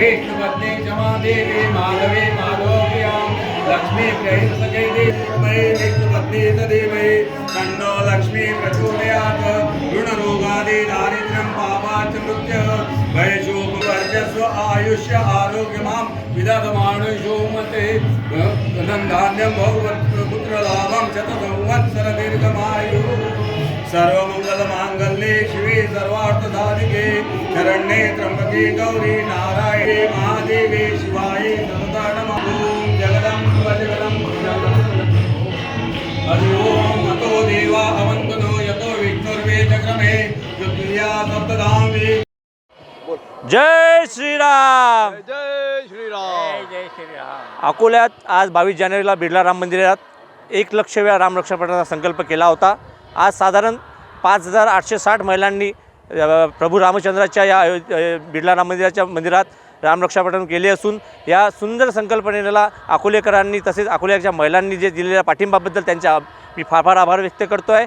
विष्णुपत्नी जमादेवी माधवे माधोप्रियां लक्ष्मी प्रियसखे देवी विष्णुपत्नी तदेवै तन्नो लक्ष्मी प्रचोदयात् ऋणरोगादि दारिद्र्यं पापाच मृत्यः भयशोपवर्जस्व आयुष्य आरोग्यमां विदधमानुषो मते धनधान्यं भगवत्पुत्रलाभं शतसंवत्सर सर्वमङ्गलमाङ्गल्ये शिवे सर्वार्थसाधिके शरण्ये त्र्यम्बके गौरी नारायणे महादेवे शिवाये नमता नमः ॐ जगदम्ब जगदम्ब हरि ओम् अतो देवा अवन्तनो यतो विष्णुर्वे चक्रमे पृथिव्या सप्तधामे जय श्रीराम। जय श्रीराम। अकोल्यात आज बावीस जानेवारीला बिर्ला राम मंदिरात एक लक्ष वेळा रामरक्षापणाचा संकल्प केला होता. आज साधारण पाच हजार आठशे साठ महिलांनी प्रभू रामचंद्राच्या या अयो- बिर्ला राम मंदिराच्या मंदिरात रामरक्षापठण केले असून या सुंदर संकल्पनेला अकोलेकरांनी तसेच अकोल्याच्या महिलांनी जे दिलेल्या पाठिंबाबद्दल त्यांच्या मी फार फार आभार व्यक्त करतो आहे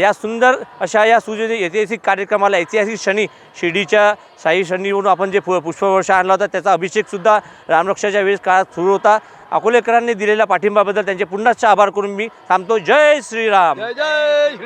या सुंदर अशा या सुजनी ऐतिहासिक कार्यक्रमाला ऐतिहासिक शनी शिर्डीच्या साई शनीवरून आपण जे पु पुष्पवर्ष आणला होता त्याचा अभिषेकसुद्धा रामरक्षाच्या वेळेस काळात सुरू होता. अकोलेकरांनी दिलेल्या पाठिंबाबद्दल त्यांचे पुन्हा आभार करून मी थांबतो. जय श्रीराम. जय जय